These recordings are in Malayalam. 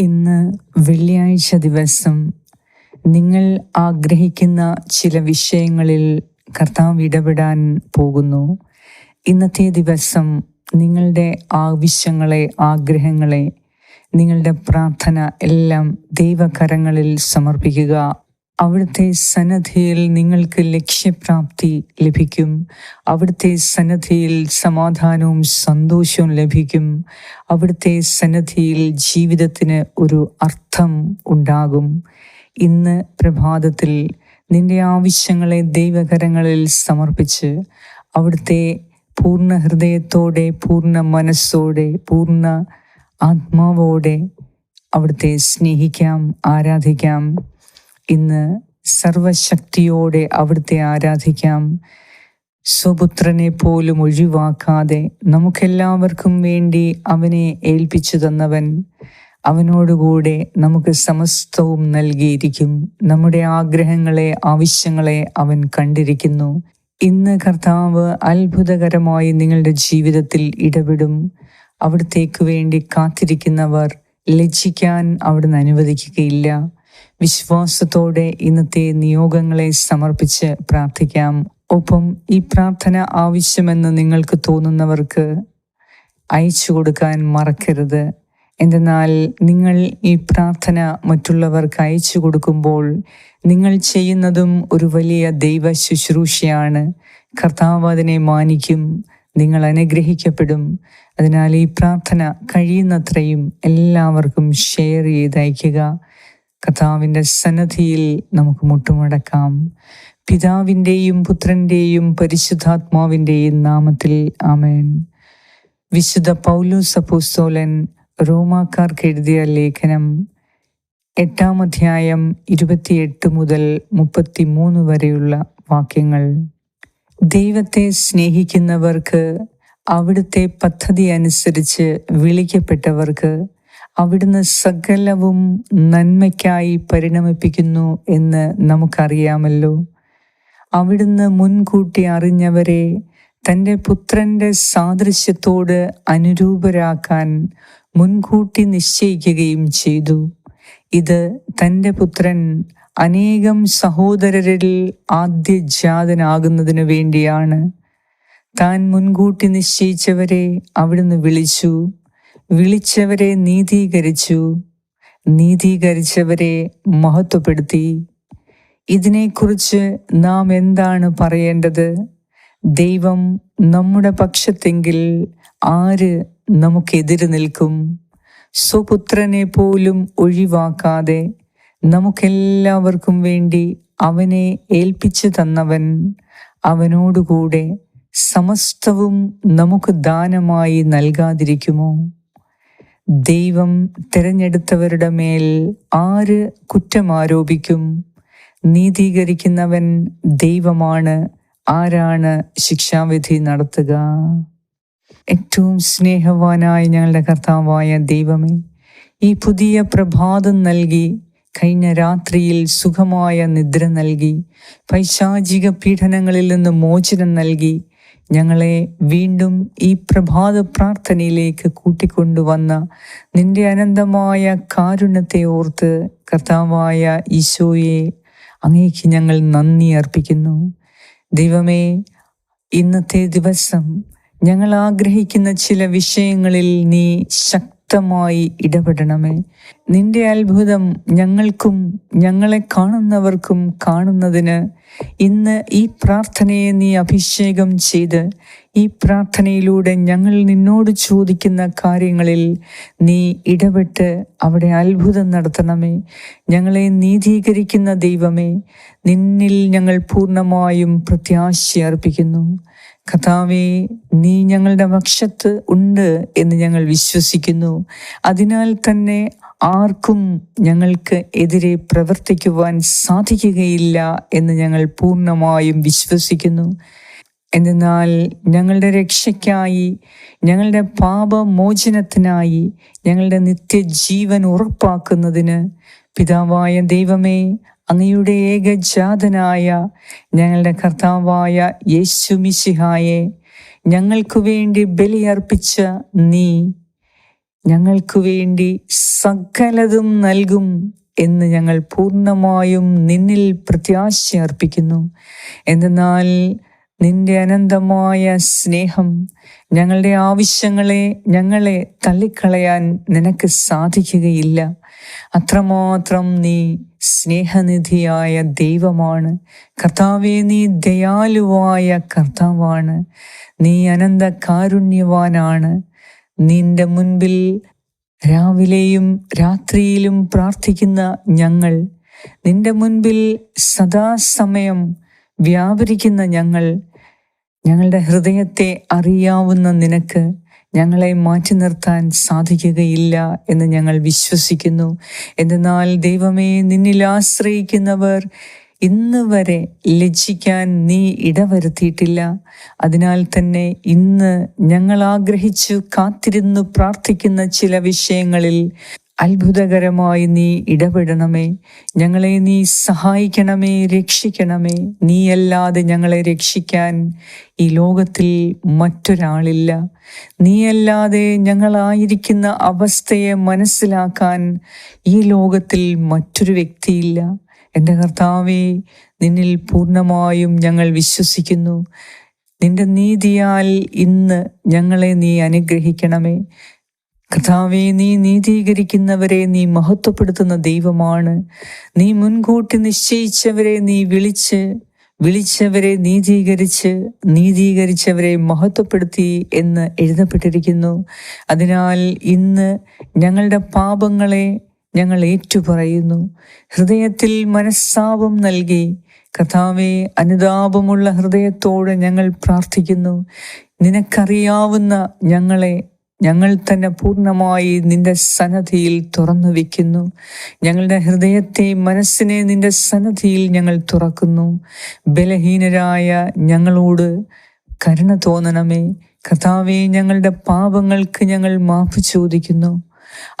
ഇന്ന് വെള്ളിയാഴ്ച ദിവസം നിങ്ങൾ ആഗ്രഹിക്കുന്ന ചില വിഷയങ്ങളിൽ കർത്താവ് ഇടപെടാൻ പോകുന്നു. ഇന്നത്തെ ദിവസം നിങ്ങളുടെ ആവശ്യങ്ങളെ ആഗ്രഹങ്ങളെ നിങ്ങളുടെ പ്രാർത്ഥന എല്ലാം ദൈവകരങ്ങളിൽ സമർപ്പിക്കുക. അവിടുത്തെ സന്നദ്ധിയിൽ നിങ്ങൾക്ക് ലക്ഷ്യപ്രാപ്തി ലഭിക്കും. അവിടുത്തെ സന്നദ്ധിയിൽ സമാധാനവും സന്തോഷവും ലഭിക്കും. അവിടുത്തെ സന്നദ്ധിയിൽ ജീവിതത്തിന് ഒരു അർത്ഥം ഉണ്ടാകും. ഇന്ന് പ്രഭാതത്തിൽ നിന്റെ ആവശ്യങ്ങളെ ദൈവകരങ്ങളിൽ സമർപ്പിച്ച് അവിടുത്തെ പൂർണ ഹൃദയത്തോടെ പൂർണ മനസ്സോടെ പൂർണ ആത്മാവോടെ അവിടുത്തെ സ്നേഹിക്കാം ആരാധിക്കാം. ഇന്ന് സർവശക്തിയോടെ അവിടുത്തെ ആരാധിക്കാം. സ്വപുത്രനെ പോലും ഒഴിവാക്കാതെ നമുക്കെല്ലാവർക്കും വേണ്ടി അവനെ ഏൽപ്പിച്ചു തന്നവൻ അവനോടുകൂടെ നമുക്ക് സമസ്തവും നൽകിയിരിക്കും. നമ്മുടെ ആഗ്രഹങ്ങളെ ആവശ്യങ്ങളെ അവൻ കണ്ടിരിക്കുന്നു. ഇന്ന് കർത്താവ് അത്ഭുതകരമായി നിങ്ങളുടെ ജീവിതത്തിൽ ഇടപെടും. അവിടത്തേക്ക് വേണ്ടി കാത്തിരിക്കുന്നവർ ലജ്ജിക്കാൻ അവിടുന്ന് അനുവദിക്കുകയില്ല. വിശ്വാസത്തോടെ ഇന്നത്തെ നിയോഗങ്ങളെ സമർപ്പിച്ച് പ്രാർത്ഥിക്കാം. ഒപ്പം ഈ പ്രാർത്ഥന ആവശ്യമെന്ന് നിങ്ങൾക്ക് തോന്നുന്നവർക്ക് അയച്ചു കൊടുക്കാൻ മറക്കരുത്. എന്തെന്നാൽ നിങ്ങൾ ഈ പ്രാർത്ഥന മറ്റുള്ളവർക്ക് അയച്ചു കൊടുക്കുമ്പോൾ നിങ്ങൾ ചെയ്യുന്നതും ഒരു വലിയ ദൈവ ശുശ്രൂഷയാണ്. കർത്താവ് അതിനെ മാനിക്കും നിങ്ങൾ അനുഗ്രഹിക്കപ്പെടും. അതിനാൽ ഈ പ്രാർത്ഥന കഴിയുന്നത്രയും എല്ലാവർക്കും ഷെയർ ചെയ്ത് അയക്കുക കർത്താവിന്റെ സന്നദ്ധിയിൽ നമുക്ക് മുട്ടുമടക്കാം. പിതാവിന്റെയും പുത്രന്റെയും പരിശുദ്ധാത്മാവിന്റെയും നാമത്തിൽ ആമേൻ. വിശുദ്ധ പൗലോസ് അപ്പോസ്തോലൻ റോമാക്കാർക്ക് എഴുതിയ ലേഖനം എട്ടാം അധ്യായം ഇരുപത്തിയെട്ട് മുതൽ മുപ്പത്തിമൂന്ന് വരെയുള്ള വാക്യങ്ങൾ. ദൈവത്തെ സ്നേഹിക്കുന്നവർക്ക് അവിടുത്തെ പദ്ധതി അനുസരിച്ച് വിളിക്കപ്പെട്ടവർക്ക് അവിടുന്ന് സകലവും നന്മയ്ക്കായി പരിണമിപ്പിക്കുന്നു എന്ന് നമുക്കറിയാമല്ലോ. അവിടുന്ന് മുൻകൂട്ടി അറിഞ്ഞവരെ തന്റെ പുത്രന്റെ സാദൃശ്യത്തോട് അനുരൂപരാക്കാൻ മുൻകൂട്ടി നിശ്ചയിക്കുകയും ചെയ്തു. ഇത് തന്റെ പുത്രൻ അനേകം സഹോദരരിൽ ആദ്യജാതനാകുന്നതിനു വേണ്ടിയാണ്. താൻ മുൻകൂട്ടി നിശ്ചയിച്ചവരെ അവിടുന്ന് വിളിച്ചു. വിളിച്ചവരെ നീതീകരിച്ചു. നീതീകരിച്ചവരെ മഹത്വപ്പെടുത്തി. ഇതിനെക്കുറിച്ച് നാം എന്താണ് പറയേണ്ടത്? ദൈവം നമ്മുടെ പക്ഷത്തെങ്കിൽ ആര് നമുക്കെതിര് നിൽക്കും? സ്വപുത്രനെ പോലും ഒഴിവാക്കാതെ നമുക്കെല്ലാവർക്കും വേണ്ടി അവനെ ഏൽപ്പിച്ചു തന്നവൻ അവനോടുകൂടെ സമസ്തവും നമുക്ക് ദാനമായി നൽകാതിരിക്കുമോ? ദൈവം തിരഞ്ഞെടുത്തവരുടെ മേൽ ആര് കുറ്റം ആരോപിക്കും? നീതീകരിക്കുന്നവൻ ദൈവമാണ്. ആരാണ് ശിക്ഷാവിധി നടത്തുക? ഏറ്റവും സ്നേഹവാനായ ഞങ്ങളുടെ കർത്താവായ ദൈവമേ ഈ പുതിയ പ്രഭാതം നൽകി കഴിഞ്ഞ രാത്രിയിൽ സുഖമായ നിദ്ര നൽകി പൈശാചിക പീഡനങ്ങളിൽ നിന്ന് മോചനം നൽകി ഞങ്ങളെ വീണ്ടും ഈ പ്രഭാത പ്രാർത്ഥനയിലേക്ക് കൂട്ടിക്കൊണ്ടുവന്ന നിന്റെ അനന്തമായ കാരുണ്യത്തെ ഓർത്ത് കർത്താവായ ഈശോയെ അങ്ങേക്ക് ഞങ്ങൾ നന്ദി അർപ്പിക്കുന്നു. ദൈവമേ ഇന്നത്തെ ദിവസം ഞങ്ങൾ ആഗ്രഹിക്കുന്ന ചില വിഷയങ്ങളിൽ നീ ശക്തമായി ഇടപെടണമേ. നിന്റെ അത്ഭുതം ഞങ്ങൾക്കും ഞങ്ങളെ കാണുന്നവർക്കും കാണുന്നതിന് ഇന്ന് ഈ പ്രാർത്ഥനയെ നീ അഭിഷേകം ചെയ്ത് ഈ പ്രാർത്ഥനയിലൂടെ ഞങ്ങൾ നിന്നോട് ചോദിക്കുന്ന കാര്യങ്ങളിൽ നീ ഇടപെട്ട് അവിടെ അത്ഭുതം നടത്തണമേ. ഞങ്ങളെ നീതീകരിക്കുന്ന ദൈവമേ നിന്നിൽ ഞങ്ങൾ പൂർണമായും പ്രത്യാശ അർപ്പിക്കുന്നു കഥാവേ നീ ഞങ്ങളുടെ പക്ഷത്ത് ഉണ്ട് എന്ന് ഞങ്ങൾ വിശ്വസിക്കുന്നു. അതിനാൽ തന്നെ ആർക്കും ഞങ്ങൾക്ക് എതിരെ പ്രവർത്തിക്കുവാൻ സാധിക്കുകയില്ല എന്ന് ഞങ്ങൾ പൂർണമായും വിശ്വസിക്കുന്നു. എന്നാൽ ഞങ്ങളുടെ രക്ഷയ്ക്കായി ഞങ്ങളുടെ പാപമോചനത്തിനായി ഞങ്ങളുടെ നിത്യജീവൻ ഉറപ്പാക്കുന്നതിന് പിതാവായ ദൈവമേ അങ്ങയുടെ ഏകജാതനായ ഞങ്ങളുടെ കർത്താവായ യേശു മിശിഹായെ ഞങ്ങൾക്കു വേണ്ടി ബലിയർപ്പിച്ച നീ ഞങ്ങൾക്കു വേണ്ടി സകലതും നൽകും എന്ന് ഞങ്ങൾ പൂർണമായും നിന്നിൽ പ്രത്യാശ അർപ്പിക്കുന്നു എന്തെന്നാൽ നിന്റെ അനന്തമായ സ്നേഹം ഞങ്ങളുടെ ആവശ്യങ്ങളെ ഞങ്ങളെ തള്ളിക്കളയാൻ നിനക്ക് സാധിക്കുകയില്ല. അത്രമാത്രം നീ സ്നേഹനിധിയായ ദൈവമാണ്. കർത്താവെ നീ ദയാലുവായ കർത്താവാണ്. നീ അനന്ത കാരുണ്യവാനാണ് നിന്റെ മുൻപിൽ രാവിലെയും രാത്രിയിലും പ്രാർത്ഥിക്കുന്ന ഞങ്ങൾ നിന്റെ മുൻപിൽ സദാസമയം വ്യാപരിക്കുന്ന ഞങ്ങൾ ഞങ്ങളുടെ ഹൃദയത്തെ അറിയാവുന്ന നിനക്ക് ഞങ്ങളെ മാറ്റി നിർത്താൻ സാധിക്കുകയില്ല എന്ന് ഞങ്ങൾ വിശ്വസിക്കുന്നു. എന്നാൽ ദൈവമേ നിന്നിൽ ആശ്രയിക്കുന്നവർ ഇന്ന് വരെ ലജ്ജിക്കാൻ നീ ഇടവരുത്തിയിട്ടില്ല. അതിനാൽ തന്നെ ഇന്ന് ഞങ്ങൾ ആഗ്രഹിച്ചു കാത്തിരുന്നു പ്രാർത്ഥിക്കുന്ന ചില വിഷയങ്ങളിൽ അത്ഭുതകരമായി നീ ഇടപെടണമേ. ഞങ്ങളെ നീ സഹായിക്കണമേ രക്ഷിക്കണമേ. നീയല്ലാതെ ഞങ്ങളെ രക്ഷിക്കാൻ ഈ ലോകത്തിൽ മറ്റൊരാളില്ല. നീയല്ലാതെ ഞങ്ങളായിരിക്കുന്ന അവസ്ഥയെ മനസ്സിലാക്കാൻ ഈ ലോകത്തിൽ മറ്റൊരു വ്യക്തിയില്ല. എന്റെ കർത്താവെ നിന്നിൽ പൂർണമായും ഞങ്ങൾ വിശ്വസിക്കുന്നു. നിന്റെ നീതിയാൽ ഇന്ന് ഞങ്ങളെ നീ അനുഗ്രഹിക്കണമേ. കർത്താവെ നീ നീതീകരിക്കുന്നവരെ നീ മഹത്വപ്പെടുത്തുന്ന ദൈവമാണ്. നീ മുൻകൂട്ടി നിശ്ചയിച്ചവരെ നീ വിളിച്ച് വിളിച്ചവരെ നീതീകരിച്ച് നീതീകരിച്ചവരെ മഹത്വപ്പെടുത്തി എന്ന് എഴുതപ്പെട്ടിരിക്കുന്നു. അതിനാൽ ഇന്ന് ഞങ്ങളുടെ പാപങ്ങളെ ഞങ്ങൾ ഏറ്റുപറയുന്നു. ഹൃദയത്തിൽ മനസ്സാപം നൽകി. കഥാവെ അനുതാപമുള്ള ഹൃദയത്തോടെ ഞങ്ങൾ പ്രാർത്ഥിക്കുന്നു. നിനക്കറിയാവുന്ന ഞങ്ങളെ ഞങ്ങൾ തന്നെ പൂർണമായി നിന്റെ സന്നദ്ധിയിൽ തുറന്നു വയ്ക്കുന്നു ഞങ്ങളുടെ ഹൃദയത്തെ മനസ്സിനെ നിന്റെ സന്നദ്ധിയിൽ ഞങ്ങൾ തുറക്കുന്നു. ബലഹീനരായ ഞങ്ങളോട് കരുണ തോന്നണമേ. കഥാവെ ഞങ്ങളുടെ പാപങ്ങൾക്ക് ഞങ്ങൾ മാപ്പ് ചോദിക്കുന്നു.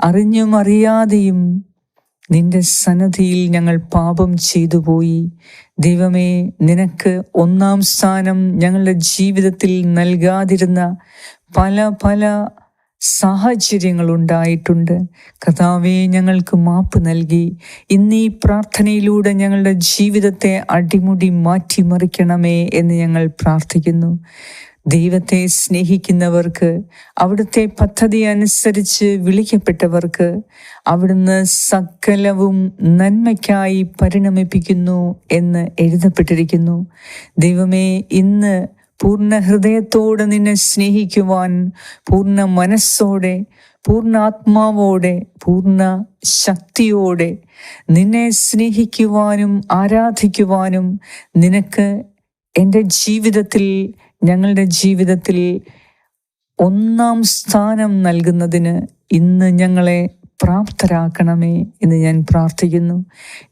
അറിഞ്ഞും അറിയാതെയും നിന്റെ സന്നദ്ധിയിൽ ഞങ്ങൾ പാപം ചെയ്തു പോയി ദൈവമേ നിനക്ക് ഒന്നാം സ്ഥാനം ഞങ്ങളുടെ ജീവിതത്തിൽ നൽകാതിരുന്ന പല പല സാഹചര്യങ്ങൾ ഉണ്ടായിട്ടുണ്ട് കഥാവെ ഞങ്ങൾക്ക് മാപ്പ് നൽകി. ഇന്ന് ഈ പ്രാർത്ഥനയിലൂടെ ഞങ്ങളുടെ ജീവിതത്തെ അടിമുടി മാറ്റിമറിക്കണമേ എന്ന് ഞങ്ങൾ പ്രാർത്ഥിക്കുന്നു. ദൈവത്തെ സ്നേഹിക്കുന്നവർക്ക് അവിടുത്തെ പദ്ധതി അനുസരിച്ച് വിളിക്കപ്പെട്ടവർക്ക് അവിടുന്ന് സകലവും നന്മയ്ക്കായി പരിണമിപ്പിക്കുന്നു എന്ന് എഴുതപ്പെട്ടിരിക്കുന്നു. ദൈവമേ ഇന്ന് പൂർണ ഹൃദയത്തോടെ നിന്നെ സ്നേഹിക്കുവാൻ പൂർണ മനസ്സോടെ പൂർണ ആത്മാവോടെ പൂർണ ശക്തിയോടെ നിന്നെ സ്നേഹിക്കുവാനും ആരാധിക്കുവാനും നിനക്ക് എന്റെ ജീവിതത്തിൽ ഞങ്ങളുടെ ജീവിതത്തിൽ ഒന്നാം സ്ഥാനം നൽകുന്നതിന് ഇന്ന് ഞങ്ങളെ പ്രാപ്തരാക്കണമേ എന്ന് ഞാൻ പ്രാർത്ഥിക്കുന്നു.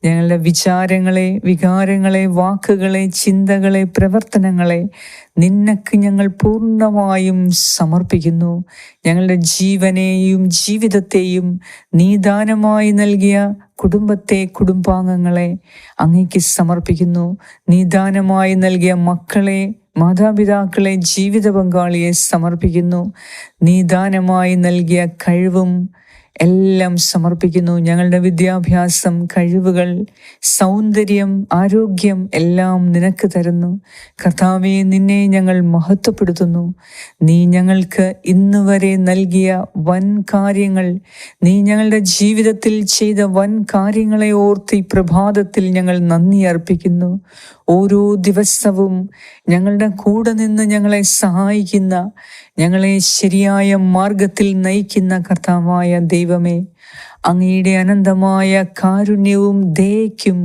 ഞങ്ങളുടെ വിചാരങ്ങളെ വികാരങ്ങളെ വാക്കുകളെ ചിന്തകളെ പ്രവർത്തനങ്ങളെ നിന്നക്ക് ഞങ്ങൾ പൂർണമായും സമർപ്പിക്കുന്നു. ഞങ്ങളുടെ ജീവനെയും ജീവിതത്തെയും നീദാനമായി നൽകിയ കുടുംബത്തെ കുടുംബാംഗങ്ങളെ അങ്ങേക്ക് സമർപ്പിക്കുന്നു. നീദാനമായി നൽകിയ മക്കളെ മാതാപിതാക്കളെ ജീവിത പങ്കാളിയെ സമർപ്പിക്കുന്നു. നീദാനമായി നൽകിയ കഴിവും എല്ലാം സമർപ്പിക്കുന്നു. ഞങ്ങളുടെ വിദ്യാഭ്യാസം കഴിവുകൾ സൗന്ദര്യം ആരോഗ്യം എല്ലാം നിനക്ക് തരുന്നു. കർത്താവെ നിന്നെ ഞങ്ങൾ മഹത്വപ്പെടുത്തുന്നു. നീ ഞങ്ങൾക്ക് ഇന്ന് വരെ നൽകിയ വൻ കാര്യങ്ങൾ നീ ഞങ്ങളുടെ ജീവിതത്തിൽ ചെയ്ത വൻ കാര്യങ്ങളെ ഓർത്ത് പ്രഭാതത്തിൽ ഞങ്ങൾ നന്ദി അർപ്പിക്കുന്നു. ഓരോ ദിവസവും ഞങ്ങളുടെ കൂടെ നിന്ന് ഞങ്ങളെ സഹായിക്കുന്ന ഞങ്ങളെ ശരിയായ മാർഗത്തിൽ നയിക്കുന്ന കർത്താവായ ദൈവമേ അങ്ങയുടെ അനന്തമായ കാരുണ്യവും ദയയ്ക്കും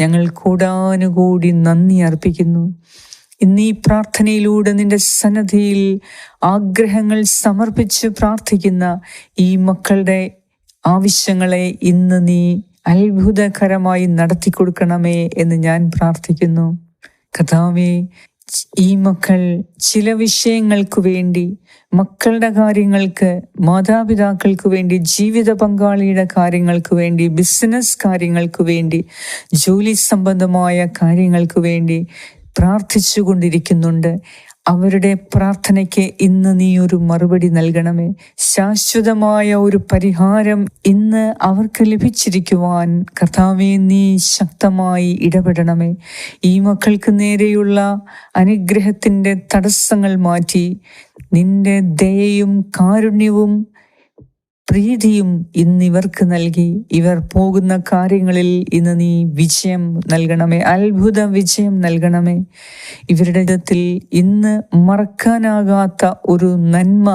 ഞങ്ങൾ കൂടാനുകൂടി നന്ദി അർപ്പിക്കുന്നു. ഇന്ന് ഈ പ്രാർത്ഥനയിലൂടെ നിന്റെ സന്നദ്ധിയിൽ ആഗ്രഹങ്ങൾ സമർപ്പിച്ച് പ്രാർത്ഥിക്കുന്ന ഈ മക്കളുടെ ആവശ്യങ്ങളെ ഇന്ന് നീ അത്ഭുതകരമായി നടത്തി കൊടുക്കണമേ എന്ന് ഞാൻ പ്രാർത്ഥിക്കുന്നു. കഥാവേ ഈ മക്കൾ ചില വിഷയങ്ങൾക്ക് വേണ്ടി മക്കളുടെ കാര്യങ്ങൾക്ക് മാതാപിതാക്കൾക്ക് വേണ്ടി ജീവിത പങ്കാളിയുടെ കാര്യങ്ങൾക്ക് വേണ്ടി ബിസിനസ് കാര്യങ്ങൾക്ക് വേണ്ടി ജോലി സംബന്ധമായ കാര്യങ്ങൾക്ക് വേണ്ടി പ്രാർത്ഥിച്ചു കൊണ്ടിരിക്കുന്നുണ്ട് അവരുടെ പ്രാർത്ഥനയ്ക്ക് ഇന്ന് നീ ഒരു മറുപടി നൽകണമേ. ശാശ്വതമായ ഒരു പരിഹാരം ഇന്ന് അവർക്ക് ലഭിച്ചിരിക്കുവാൻ കർത്താവെ നീ ശക്തമായി ഇടപെടണമേ. ഈ മക്കൾക്ക് നേരെയുള്ള അനുഗ്രഹത്തിന്റെ തടസ്സങ്ങൾ മാറ്റി നിന്റെ ദയയും കാരുണ്യവും പ്രീതിയും ഇന്നിവർക്ക് നൽകി. ഇവർ പോകുന്ന കാര്യങ്ങളിൽ ഇന്ന് നീ വിജയം നൽകണമേ. അത്ഭുത വിജയം നൽകണമേ. ഇവരുടെ ജീവിതത്തിൽ ഇന്ന് മറക്കാനാകാത്ത ഒരു നന്മ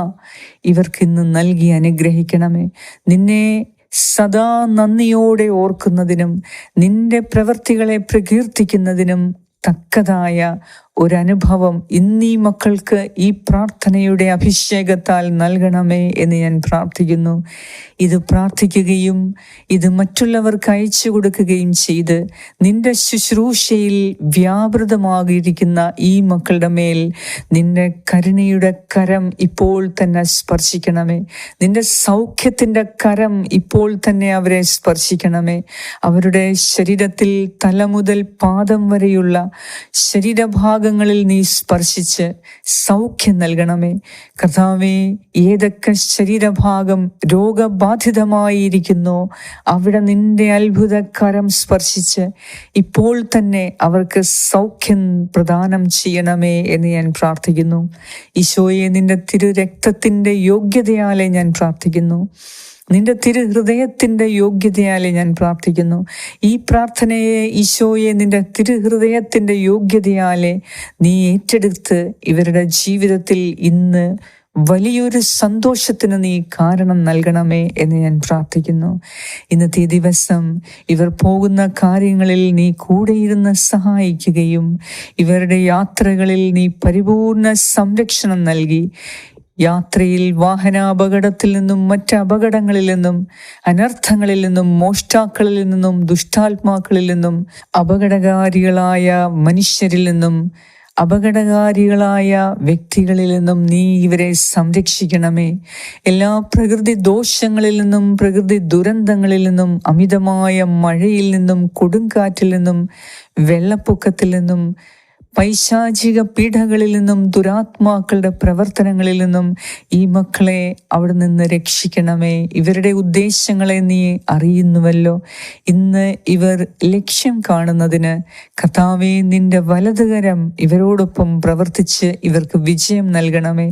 ഇവർക്ക് ഇന്ന് നൽകി അനുഗ്രഹിക്കണമേ. നിന്നെ സദാ നന്ദിയോടെ ഓർക്കുന്നതിനും നിന്റെ പ്രവൃത്തികളെ പ്രകീർത്തിക്കുന്നതിനും തക്കതായ ഒരനുഭവം ഇന്നീ മക്കൾക്ക് ഈ പ്രാർത്ഥനയുടെ അഭിഷേകത്താൽ നൽകണമേ എന്ന് ഞാൻ പ്രാർത്ഥിക്കുന്നു. ഇത് പ്രാർത്ഥിക്കുകയും ഇത് മറ്റുള്ളവർക്ക് അയച്ചു കൊടുക്കുകയും ചെയ്ത് നിന്റെ ശുശ്രൂഷയിൽ വ്യാപൃതമാകിയിരിക്കുന്ന ഈ മക്കളുടെ മേൽ നിന്റെ കരുണയുടെ കരം ഇപ്പോൾ തന്നെ സ്പർശിക്കണമേ. നിന്റെ സൗഖ്യത്തിന്റെ കരം ഇപ്പോൾ തന്നെ അവരെ സ്പർശിക്കണമേ. അവരുടെ ശരീരത്തിൽ തല മുതൽ പാദം വരെയുള്ള ശരീരഭാഗങ്ങളിൽ നീ സ്പർശിച്ച് സൗഖ്യം നൽകണമേ. കർത്താവെ ഏതൊക്കെ ശരീരഭാഗം രോഗബാധിതമായിരിക്കുന്നു അവിടെ നിന്റെ അത്ഭുതകരം സ്പർശിച്ച് ഇപ്പോൾ തന്നെ അവർക്ക് സൗഖ്യം പ്രദാനം ചെയ്യണമേ എന്ന് ഞാൻ പ്രാർത്ഥിക്കുന്നു. ഈശോയെ നിന്റെ തിരു രക്തത്തിന്റെ യോഗ്യതയാലെ ഞാൻ പ്രാർത്ഥിക്കുന്നു. നിന്റെ തിരു ഹൃദയത്തിന്റെ യോഗ്യതയാലേ ഞാൻ പ്രാർത്ഥിക്കുന്നു. ഈ പ്രാർത്ഥനയെ ഈശോയെ നിന്റെ തിരു ഹൃദയത്തിന്റെ യോഗ്യതയാലെ നീ ഏറ്റെടുത്ത് ഇവരുടെ ജീവിതത്തിൽ ഇന്ന് വലിയൊരു സന്തോഷത്തിന് നീ കാരണം നൽകണമേ എന്ന് ഞാൻ പ്രാർത്ഥിക്കുന്നു. ഇന്നത്തെ ദിവസം ഇവർ പോകുന്ന കാര്യങ്ങളിൽ നീ കൂടെയിരുന്ന് സഹായിക്കുകയും ഇവരുടെ യാത്രകളിൽ നീ പരിപൂർണ സംരക്ഷണം നൽകി. യാത്രയിൽ വാഹനാപകടത്തിൽ നിന്നും മറ്റ് അപകടങ്ങളിൽ നിന്നും അനർത്ഥങ്ങളിൽ നിന്നും മോഷ്ടാക്കളിൽ നിന്നും ദുഷ്ടാത്മാക്കളിൽ നിന്നും അപകടകാരികളായ മനുഷ്യരിൽ നിന്നും അപകടകാരികളായ വ്യക്തികളിൽ നിന്നും നീ ഇവരെ സംരക്ഷിക്കണമേ. എല്ലാ പ്രകൃതി ദോഷങ്ങളിൽ നിന്നും പ്രകൃതി ദുരന്തങ്ങളിൽ നിന്നും അമിതമായ മഴയിൽ നിന്നും കൊടുങ്കാറ്റിൽ നിന്നും വെള്ളപ്പൊക്കത്തിൽ നിന്നും പൈശാചിക പീഠകളിൽ നിന്നും ദുരാത്മാക്കളുടെ പ്രവർത്തനങ്ങളിൽ നിന്നും ഈ മക്കളെ അവിടെ നിന്ന് രക്ഷിക്കണമേ. ഇവരുടെ ഉദ്ദേശങ്ങളെ നീ അറിയുന്നുവല്ലോ. ഇന്ന് ഇവർ ലക്ഷ്യം കാണുന്നതിന് കഥാവെ നിന്റെ വലതുകരം ഇവരോടൊപ്പം പ്രവർത്തിച്ച് ഇവർക്ക് വിജയം നൽകണമേ.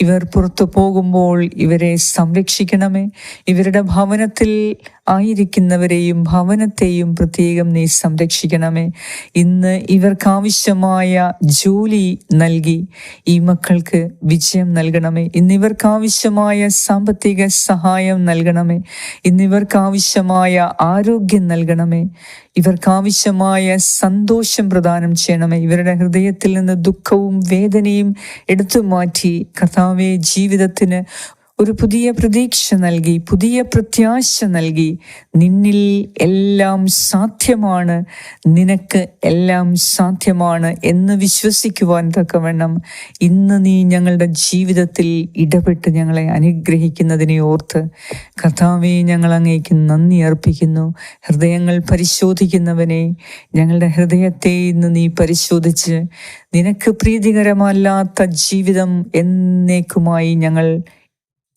ഇവർ പുറത്തു പോകുമ്പോൾ ഇവരെ സംരക്ഷിക്കണമേ. ഇവരുടെ ഭവനത്തിൽ ആയിരിക്കുന്നവരെയും ഭവനത്തെയും പ്രത്യേകം നീ സംരക്ഷിക്കണമേ. ഇന്ന് ഇവർക്കാവശ്യമായ ജോലി നൽകി ഈ മക്കൾക്ക് വിജയം നൽകണമേ. ഇന്ന് ഇവർക്കാവശ്യമായ സാമ്പത്തിക സഹായം നൽകണമേ. ഇന്ന് ഇവർക്കാവശ്യമായ ആരോഗ്യം നൽകണമേ. ഇവർക്കാവശ്യമായ സന്തോഷം പ്രദാനം ചെയ്യണമേ. ഇവരുടെ ഹൃദയത്തിൽ നിന്ന് ദുഃഖവും വേദനയും എടുത്തു മാറ്റി കർത്താവെ ജീവിതത്തിന് ഒരു പുതിയ പ്രതീക്ഷ നൽകി പുതിയ പ്രത്യാശ നൽകി നിന്നിൽ എല്ലാം സാധ്യമാണ് നിനക്ക് എല്ലാം സാധ്യമാണ് എന്ന് വിശ്വസിക്കുവാൻ തക്കവണ്ണം ഇന്ന് നീ ഞങ്ങളുടെ ജീവിതത്തിൽ ഇടപെട്ട് ഞങ്ങളെ അനുഗ്രഹിക്കുന്നതിനെ ഓർത്ത് കഥാവെ ഞങ്ങൾ അങ്ങേക്ക് നന്ദി അർപ്പിക്കുന്നു. ഹൃദയങ്ങൾ പരിശോധിക്കുന്നവനെ ഞങ്ങളുടെ ഹൃദയത്തെ ഇന്ന് നീ പരിശോധിച്ച് നിനക്ക് പ്രീതികരമല്ലാത്ത ജീവിതം എന്നേക്കുമായി ഞങ്ങൾ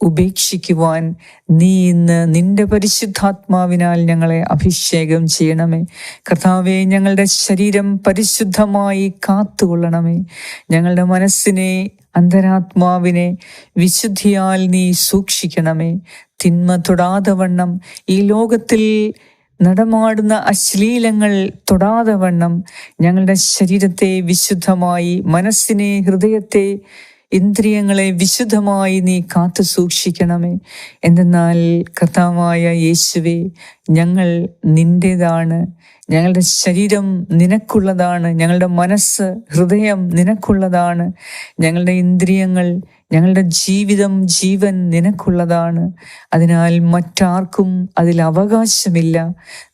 ഉപേക്ഷിക്കുവാൻ നീ ഇന്ന് നിന്റെ പരിശുദ്ധാത്മാവിനാൽ ഞങ്ങളെ അഭിഷേകം ചെയ്യണമേ. കർത്താവെ ഞങ്ങളുടെ ശരീരം പരിശുദ്ധമായി കാത്തുകൊള്ളണമേ. ഞങ്ങളുടെ മനസ്സിനെ അന്തരാത്മാവിനെ വിശുദ്ധിയാൽ നീ സൂക്ഷിക്കണമേ. തിന്മ തൊടാതെ വണ്ണം ഈ ലോകത്തിൽ നടമാടുന്ന അശ്ലീലങ്ങൾ തൊടാതെ വണ്ണം ഞങ്ങളുടെ ശരീരത്തെ വിശുദ്ധമായി മനസ്സിനെ ഹൃദയത്തെ ഇന്ദ്രിയങ്ങളെ വിശുദ്ധമായി നീ കാത്തു സൂക്ഷിക്കണമേ. എന്തെന്നാൽ കർത്താവായ യേശുവെ ഞങ്ങൾ നിന്റേതാണ്. ഞങ്ങളുടെ ശരീരം നിനക്കുള്ളതാണ്. ഞങ്ങളുടെ മനസ്സ് ഹൃദയം നിനക്കുള്ളതാണ്. ഞങ്ങളുടെ ഇന്ദ്രിയങ്ങൾ ഞങ്ങളുടെ ജീവിതം ജീവൻ നിനക്കുള്ളതാണ്. അതിനാൽ മറ്റാർക്കും അതിൽ അവകാശമില്ല.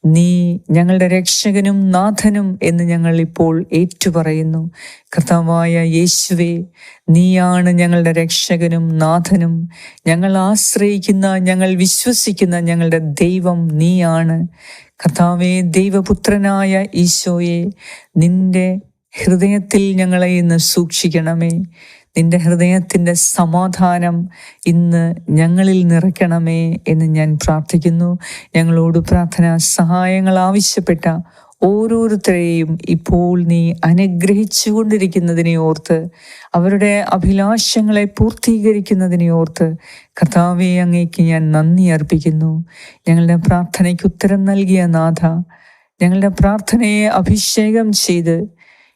നീ ഞങ്ങളുടെ രക്ഷകനും നാഥനും എന്ന് ഞങ്ങൾ ഇപ്പോൾ ഏറ്റുപറയുന്നു. കർത്താവായ യേശുവേ നീയാണ് ഞങ്ങളുടെ രക്ഷകനും നാഥനും. ഞങ്ങൾ ആശ്രയിക്കുന്ന ഞങ്ങൾ വിശ്വസിക്കുന്ന ഞങ്ങളുടെ ദൈവം നീയാണ്. കർത്താവെ ദൈവപുത്രനായ ഈശോയെ നിന്റെ ഹൃദയത്തിൽ ഞങ്ങളെ ഇന്ന് സൂക്ഷിക്കണമേ. നിന്റെ ഹൃദയത്തിന്റെ സമാധാനം ഇന്ന് ഞങ്ങളിൽ നിറയ്ക്കണമേ എന്ന് ഞാൻ പ്രാർത്ഥിക്കുന്നു. ഞങ്ങളോട് പ്രാർത്ഥന സഹായങ്ങൾ ആവശ്യപ്പെട്ട ഓരോരുത്തരെയും ഇപ്പോൾ നീ അനുഗ്രഹിച്ചു കൊണ്ടിരിക്കുന്നതിനെ ഓർത്ത് അവരുടെ അഭിലാഷങ്ങളെ പൂർത്തീകരിക്കുന്നതിനെ ഓർത്ത് കർത്താവെ അങ്ങേക്ക് ഞാൻ നന്ദി അർപ്പിക്കുന്നു. ഞങ്ങളുടെ പ്രാർത്ഥനയ്ക്ക് ഉത്തരം നൽകിയ നാഥ ഞങ്ങളുടെ പ്രാർത്ഥനയെ അഭിഷേകം ചെയ്ത്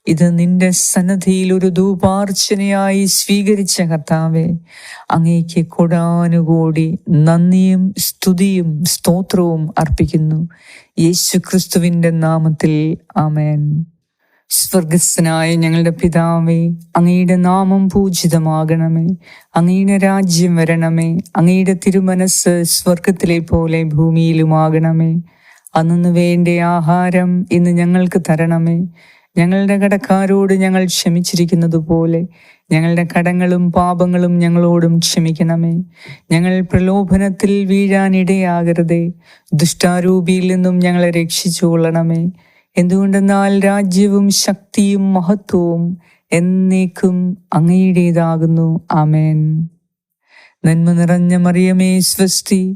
ഇത് നിന്റെ സന്നദ്ധിയിൽ ഒരു ധൂപാർച്ചനയായി സ്വീകരിച്ച കർത്താവെ അങ്ങേക്ക് കൊടാനുകൂടി നന്ദിയും സ്തുതിയും സ്തോത്രവും അർപ്പിക്കുന്നു. യേശു ക്രിസ്തുവിന്റെ നാമത്തിൽ ആമേൻ. സ്വർഗസ്സനായ ഞങ്ങളുടെ പിതാവേ അങ്ങയുടെ നാമം പൂജിതമാകണമേ. അങ്ങയുടെ രാജ്യം വരണമേ. അങ്ങയുടെ തിരുമനസ് സ്വർഗത്തിലെ പോലെ ഭൂമിയിലുമാകണമേ. അന്നു വേണ്ട ആഹാരം ഇന്ന് ഞങ്ങൾക്ക് തരണമേ. ഞങ്ങളുടെ കടക്കാരോട് ഞങ്ങൾ ക്ഷമിച്ചിരിക്കുന്നത് പോലെ ഞങ്ങളുടെ കടങ്ങളും പാപങ്ങളും ഞങ്ങളോടും ക്ഷമിക്കണമേ. ഞങ്ങൾ പ്രലോഭനത്തിൽ വീഴാനിടയാകരുതേ ദുഷ്ടാരൂപിയിൽ നിന്നും ഞങ്ങളെ രക്ഷിച്ചുകൊള്ളണമേ എന്തുകൊണ്ടെന്നാൽ രാജ്യവും ശക്തിയും മഹത്വവും എന്നേക്കും അങ്ങയുടേതാകുന്നു. ആമേൻ. നന്മ നിറഞ്ഞ മറിയമേ സ്വസ്തി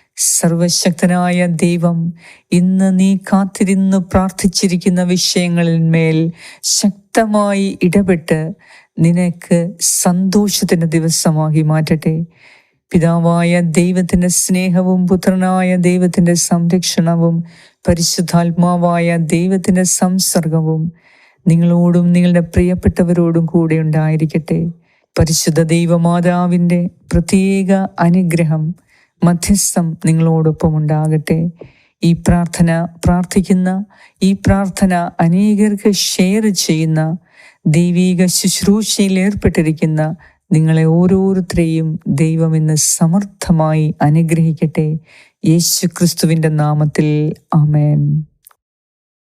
സർവശക്തനായ ദൈവം ഇന്ന് നീ കാത്തിരുന്ന് പ്രാർത്ഥിച്ചിരിക്കുന്ന വിഷയങ്ങളിന്മേൽ ശക്തമായി ഇടപെട്ട് നിനക്ക് സന്തോഷത്തിന്റെ ദിവസമാക്കി മാറ്റട്ടെ. പിതാവായ ദൈവത്തിന്റെ സ്നേഹവും പുത്രനായ ദൈവത്തിന്റെ സംരക്ഷണവും പരിശുദ്ധാത്മാവായ ദൈവത്തിന്റെ സംസർഗവും നിങ്ങളോടും നിങ്ങളുടെ പ്രിയപ്പെട്ടവരോടും കൂടെ ഉണ്ടായിരിക്കട്ടെ. പരിശുദ്ധ ദൈവമാതാവിന്റെ പ്രത്യേക അനുഗ്രഹം മധ്യസ്ഥം നിങ്ങളോടൊപ്പം ഉണ്ടാകട്ടെ ഈ പ്രാർത്ഥന പ്രാർത്ഥിക്കുന്ന ഈ പ്രാർത്ഥന അനേകർക്ക് ഷെയർ ചെയ്യുന്ന ദൈവീക ശുശ്രൂഷയിൽ ഏർപ്പെട്ടിരിക്കുന്ന നിങ്ങളെ ഓരോരുത്തരെയും ദൈവം ഇന്ന് സമർത്ഥമായി അനുഗ്രഹിക്കട്ടെ. യേശു ക്രിസ്തുവിന്റെ നാമത്തിൽ ആമേൻ.